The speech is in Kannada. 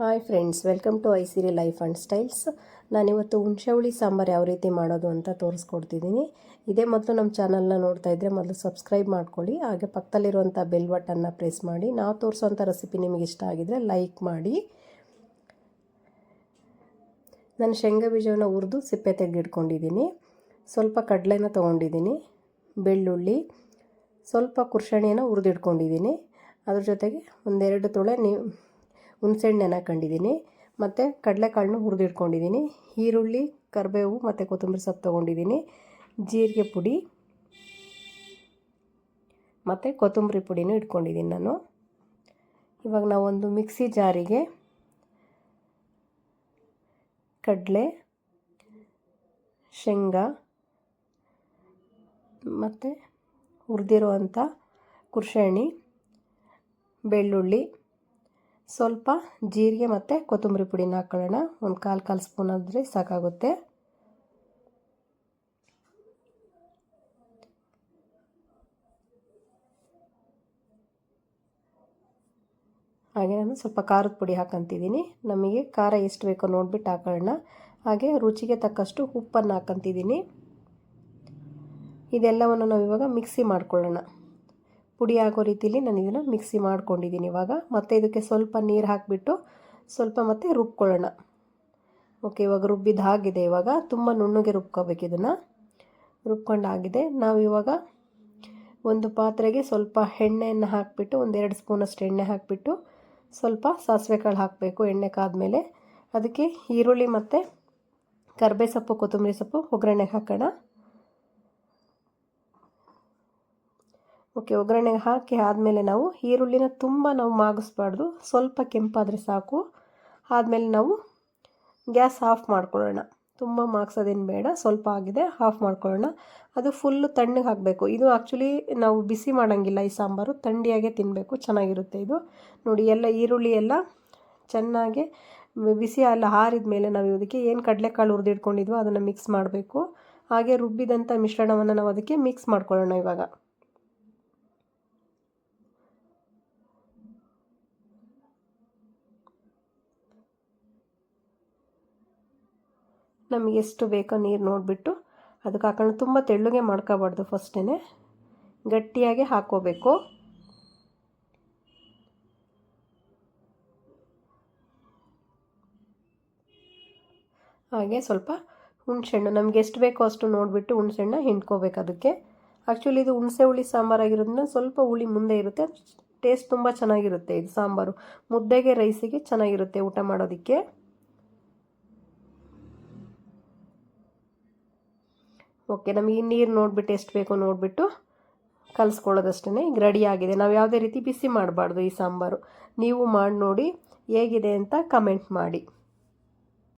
Hi friends welcome to Aisiri life and styles ನಾನಿವತ್ತು ಹುಣಸೆ ಹುಳಿ ಸಾಂಬಾರು ಯಾವ ರೀತಿ ಮಾಡೋದು ಅಂತ ತೋರಿಸ್ಕೊಡ್ತಿದ್ದೀನಿ. ಇದೇ ಮೊದಲು ನಮ್ಮ ಚಾನಲ್ನ ನೋಡ್ತಾ ಇದ್ದರೆ ಮೊದಲು ಸಬ್ಸ್ಕ್ರೈಬ್ ಮಾಡ್ಕೊಳ್ಳಿ. ಹಾಗೆ ಪಕ್ಕದಲ್ಲಿರುವಂಥ ಬೆಲ್ ಬಟನ್ನ ಪ್ರೆಸ್ ಮಾಡಿ. ನಾವು ತೋರಿಸೋಂಥ ರೆಸಿಪಿ ನಿಮಗೆ ಇಷ್ಟ ಆಗಿದರೆ ಲೈಕ್ ಮಾಡಿ. ನಾನು ಶೇಂಗಾ ಬೀಜವನ್ನು ಹುರಿದು ಸಿಪ್ಪೆ ತೆಗೆದಿಟ್ಕೊಂಡಿದ್ದೀನಿ. ಸ್ವಲ್ಪ ಕಡಲೆನ ತೊಗೊಂಡಿದ್ದೀನಿ. ಬೆಳ್ಳುಳ್ಳಿ, ಸ್ವಲ್ಪ ಕುರ್ಷಣಿಯನ್ನು ಹುರಿದಿಟ್ಕೊಂಡಿದ್ದೀನಿ. ಅದ್ರ ಜೊತೆಗೆ ಒಂದೆರಡು ತೊಳೆ ನೀವು ಹುಣಸೆಹಣ್ಣು ಹಾಕೊಂಡಿದ್ದೀನಿ ಮತ್ತು ಕಡಲೆಕಾಳನ್ನು ಹುರಿದಿಟ್ಕೊಂಡಿದ್ದೀನಿ. ಈರುಳ್ಳಿ, ಕರಿಬೇವು ಮತ್ತು ಕೊತ್ತಂಬರಿ ಸೊಪ್ಪು ತೊಗೊಂಡಿದ್ದೀನಿ. ಜೀರಿಗೆ ಪುಡಿ ಮತ್ತು ಕೊತ್ತಂಬರಿ ಪುಡಿನೂ ಇಟ್ಕೊಂಡಿದ್ದೀನಿ ನಾನು. ಇವಾಗ ನಾವೊಂದು ಮಿಕ್ಸಿ ಜಾರಿಗೆ ಕಡಲೆ, ಶೇಂಗಾ ಮತ್ತು ಹುರಿದಿರೋ ಅಂಥ ಕುರ್ಷಣಿ ಬೆಳ್ಳುಳ್ಳಿ ಸ್ವಲ್ಪ ಜೀರಿಗೆ ಮತ್ತು ಕೊತ್ತಂಬರಿ ಪುಡಿನ ಹಾಕ್ಕೊಳ್ಳೋಣ ಒಂದು ಕಾಲು ಕಾಲು ಸ್ಪೂನ್ ಆದರೆ ಸಾಕಾಗುತ್ತೆ. ಹಾಗೆ ನಾನು ಸ್ವಲ್ಪ ಖಾರದ ಪುಡಿ ಹಾಕಂತಿದ್ದೀನಿ. ನಮಗೆ ಖಾರ ಎಷ್ಟು ಬೇಕೋ ನೋಡಿಬಿಟ್ಟು ಹಾಕೊಳ್ಳೋಣ. ಹಾಗೆ ರುಚಿಗೆ ತಕ್ಕಷ್ಟು ಉಪ್ಪನ್ನು ಹಾಕಂತಿದ್ದೀನಿ. ಇದೆಲ್ಲವನ್ನು ನಾವು ಇವಾಗ ಮಿಕ್ಸಿ ಮಾಡ್ಕೊಳ್ಳೋಣ. ಪುಡಿ ಆಗೋ ರೀತಿಯಲ್ಲಿ ನಾನು ಇದನ್ನು ಮಿಕ್ಸಿ ಮಾಡ್ಕೊಂಡಿದ್ದೀನಿ ಇವಾಗ. ಮತ್ತೆ ಇದಕ್ಕೆ ಸ್ವಲ್ಪ ನೀರು ಹಾಕಿಬಿಟ್ಟು ಸ್ವಲ್ಪ ಮತ್ತೆ ರುಬ್ಕೊಳ್ಳೋಣ. ಓಕೆ ಇವಾಗ ರುಬ್ಬಿದ್ದು ಆಗಿದೆ ಇವಾಗ. ತುಂಬ ನುಣ್ಣಗೆ ರುಬ್ಕೋಬೇಕು ಇದನ್ನು. ರುಬ್ಕೊಂಡಾಗಿದೆ ನಾವು ಇವಾಗ ಒಂದು ಪಾತ್ರೆಗೆ ಸ್ವಲ್ಪ ಎಣ್ಣೆಯನ್ನು ಹಾಕಿಬಿಟ್ಟು ಒಂದೆರಡು ಸ್ಪೂನಷ್ಟು ಎಣ್ಣೆ ಹಾಕಿಬಿಟ್ಟು ಸ್ವಲ್ಪ ಸಾಸಿವೆ ಕಾಳು ಹಾಕಬೇಕು ಎಣ್ಣೆ ಕಾದ್ಮೇಲೆ. ಅದಕ್ಕೆ ಈರುಳ್ಳಿ ಮತ್ತು ಕರ್ಬೇ ಸೊಪ್ಪು ಕೊತ್ತಂಬರಿ ಸೊಪ್ಪು, ಒಗ್ಗರಣೆಗೆ ಹಾಕೋಣ. ಓಕೆ ಒಗ್ಗರಣೆಗೆ ಹಾಕಿ ಆದಮೇಲೆ ನಾವು ಈರುಳ್ಳಿನ ತುಂಬ ನಾವು ಮಾಗಿಸ್ಬಾರ್ದು. ಸ್ವಲ್ಪ ಕೆಂಪಾದರೆ ಸಾಕು. ಆದಮೇಲೆ ನಾವು ಗ್ಯಾಸ್ ಆಫ್ ಮಾಡ್ಕೊಳ್ಳೋಣ. ತುಂಬ ಮಾಗ್ಸೋದೇನು ಬೇಡ, ಸ್ವಲ್ಪ ಆಗಿದೆ, ಆಫ್ ಮಾಡ್ಕೊಳ್ಳೋಣ. ಅದು ಫುಲ್ಲು ತಣ್ಣಗೆ ಹಾಕಬೇಕು. ಇದು ಆ್ಯಕ್ಚುಲಿ ನಾವು ಬಿಸಿ ಮಾಡೋಂಗಿಲ್ಲ ಈ ಸಾಂಬಾರು. ಥಂಡಿಯಾಗೆ ತಿನ್ನಬೇಕು ಚೆನ್ನಾಗಿರುತ್ತೆ ಇದು. ನೋಡಿ, ಎಲ್ಲ ಈರುಳ್ಳಿ ಎಲ್ಲ ಚೆನ್ನಾಗಿ ಬಿಸಿ ಎಲ್ಲ ಹಾರಿದ ಮೇಲೆ ನಾವು ಇದಕ್ಕೆ ಏನು ಕಡಲೆಕಾಳು ಹುರಿದಿಟ್ಕೊಂಡಿದ್ವೋ ಅದನ್ನು ಮಿಕ್ಸ್ ಮಾಡಬೇಕು. ಹಾಗೆ ರುಬ್ಬಿದಂಥ ಮಿಶ್ರಣವನ್ನು ನಾವು ಅದಕ್ಕೆ ಮಿಕ್ಸ್ ಮಾಡ್ಕೊಳ್ಳೋಣ ಇವಾಗ. ನಮಗೆ ಎಷ್ಟು ಬೇಕೋ ನೀರು ನೋಡಿಬಿಟ್ಟು ಅದಕ್ಕೆ ಹಾಕೊಂಡು ತುಂಬ ತೆಳ್ಳಗೆ ಮಾಡ್ಕೋಬಾರ್ದು ಫಸ್ಟೇ ಗಟ್ಟಿಯಾಗಿ ಹಾಕೋಬೇಕು ಹಾಗೆ ಸ್ವಲ್ಪ ಹುಣಸೆಹಣ್ಣು, ನಮ್ಗೆ ಎಷ್ಟು ಬೇಕೋ ಅಷ್ಟು ನೋಡಿಬಿಟ್ಟು ಹುಣಸೆಹಣ್ಣ ಹಿಂಡ್ಕೋಬೇಕು ಅದಕ್ಕೆ. ಆ್ಯಕ್ಚುಲಿ ಇದು ಹುಣಸೆ ಹುಳಿ ಸಾಂಬಾರಾಗಿರೋದ್ರಿಂದ ಸ್ವಲ್ಪ ಹುಳಿ ಮುಂದೆ ಇರುತ್ತೆ. ಟೇಸ್ಟ್ ತುಂಬ ಚೆನ್ನಾಗಿರುತ್ತೆ ಇದು ಸಾಂಬಾರು. ಮುದ್ದೆಗೆ, ರೈಸಿಗೆ ಚೆನ್ನಾಗಿರುತ್ತೆ ಊಟ ಮಾಡೋದಕ್ಕೆ. ಓಕೆ, ನಮಗೆ ನೀರು ನೋಡಿಬಿಟ್ಟು ಎಷ್ಟು ಬೇಕೋ ನೋಡಿಬಿಟ್ಟು ಕಲಿಸ್ಕೊಳ್ಳೋದಷ್ಟೇ ಈಗ ರೆಡಿ ಆಗಿದೆ. ನಾವು ಯಾವುದೇ ರೀತಿ ಬಿಸಿ ಮಾಡಬಾರ್ದು ಈ ಸಾಂಬಾರು. ನೀವು ಮಾಡಿ ನೋಡಿ ಹೇಗಿದೆ ಅಂತ ಕಮೆಂಟ್ ಮಾಡಿ.